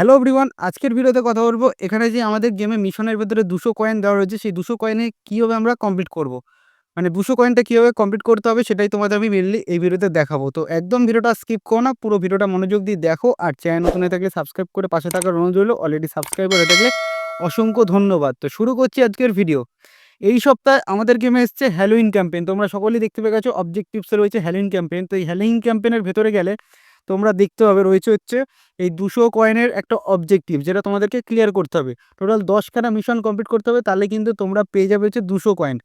Hello everyone আজকের ভিডিওতে কথা বলব। এখানে যে আমাদের গেমে মিশনের ভেতরে দুশো কয়েন দেওয়া রয়েছে, সেই দুশো কয়েনে কীভাবে আমরা কমপ্লিট করব। মানে দুশো কয়েনটা কীভাবে কমপ্লিট করতে হবে, সেটাই তোমাদের আমি মেনলি এই ভিডিওতে দেখাবো। তো একদম ভিডিওটা স্কিপ করো না, পুরো ভিডিওটা মনোযোগ দিয়ে দেখো। আর চ্যানেল নতুন থাকলে সাবস্ক্রাইব করে পাশে থাকার অনুরোধ রইল অলরেডি সাবস্ক্রাইব হয়ে থাকলে অসংখ্য ধন্যবাদ। তো শুরু করছি আজকের ভিডিও এই সপ্তাহে আমাদের গেমে এসছে হ্যালোইন ক্যাম্পেইন তোমরা সকলেই দেখতে পেয়ে গেছো অবজেক্টিভসে রয়েছে হ্যালোইন ক্যাম্পেইন তো এই হ্যালোইন ক্যাম্পেইনের ভেতরে গেলে তোমরা দেখতে পাবে রয়েছে হচ্ছে এই দুশো কয়েনের একটা অবজেক্টিভ যেটা তোমাদেরকে ক্লিয়ার করতে হবে। টোটাল দশখানা মিশন কমপ্লিট করতে হবে, তাহলে কিন্তু তোমরা পেয়ে যাবে হচ্ছে দুশো কয়েন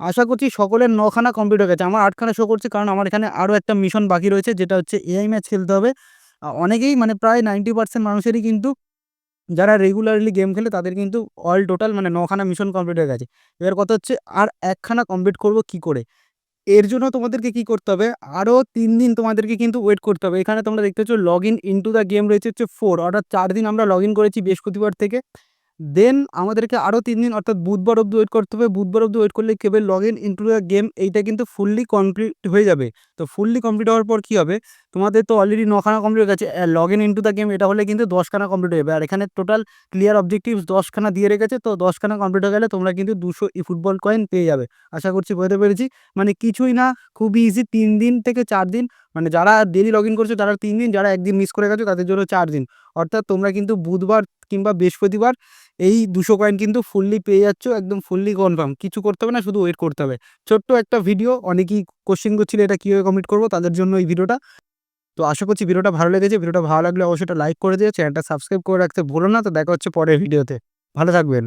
আশা করছি সকলের নখানা কমপ্লিট হয়ে গেছে। আমার আটখানা শো করছে, কারণ আমার এখানে আরও একটা মিশন বাকি রয়েছে, যেটা হচ্ছে এআই ম্যাচ খেলতে হবে। অনেকেই মানে প্রায় নাইনটি পার্সেন্ট মানুষেরই কিন্তু যারা রেগুলারলি গেম খেলে, তাদের কিন্তু অল টোটাল মানে নখানা মিশন কমপ্লিট হয়ে গেছে। এবার কথা হচ্ছে, আর একখানা কমপ্লিট করব কি করে? এর জন্য তোমাদেরকে কি করতে হবে? আরও তিন দিন তোমাদেরকে কিন্তু ওয়েট করতে হবে। এখানে তোমরা দেখতে পাচ্ছ log in into the game রয়েছে হচ্ছে ফোর অর্থাৎ চার দিন আমরা লগ ইন করেছি বৃহস্পতিবার থেকে। দেন আমাদেরকে আরও তিন দিন, অর্থাৎ বুধবার অব্দি ওয়েট করতে হবে। বুধবার অব্দি ওয়েট করলে কেবল log in into the game এইটা কিন্তু ফুললি কমপ্লিট হয়ে যাবে। তো ফুললি কমপ্লিট হওয়ার পর কী হবে? তোমাদের তো অলরেডি নখানা কমপ্লিট হয়ে গেছে log in into the game এটা হলে কিন্তু দশখানা কমপ্লিট হয়ে যাবে। আর এখানে টোটাল ক্লিয়ার অবজেক্টিভস দশখানা দিয়ে রেখেছে, তো দশখানা কমপ্লিট হয়ে গেলে তোমরা কিন্তু দুশো ই ফুটবল কয়েন পেয়ে যাবে। আশা করছি বুঝতে পেরেছি। মানে কিছুই না খুবই ইজি তিন দিন থেকে চার দিন মানে যারা ডেলি লগ ইন করছ তারা তিন দিন, যারা একদিন মিস করে গেছো তাদের জন্য চার দিন। অর্থাৎ তোমরা কিন্তু বুধবার কিংবা বৃহস্পতিবার এই দুশো কয়েন কিন্তু ফুললি পেয়ে যাচ্ছ, একদম ফুললি কনফার্ম কিছু করতে হবে না, শুধু ওয়েট করতে হবে। ছোট্ট একটা ভিডিও অনেকেই কোশ্চেন করছিল এটা কীভাবে কমপ্লিট করব, তাদের জন্য এই ভিডিওটা তো আশা করছি ভিডিওটা ভালো লেগেছে। ভিডিওটা ভালো লাগলে অবশ্যই লাইক করে দিও। চ্যানেলটা সাবস্ক্রাইব করে রাখতে ভুলো না। তো দেখা হচ্ছে পরের ভিডিওতে। ভালো থাকবেন।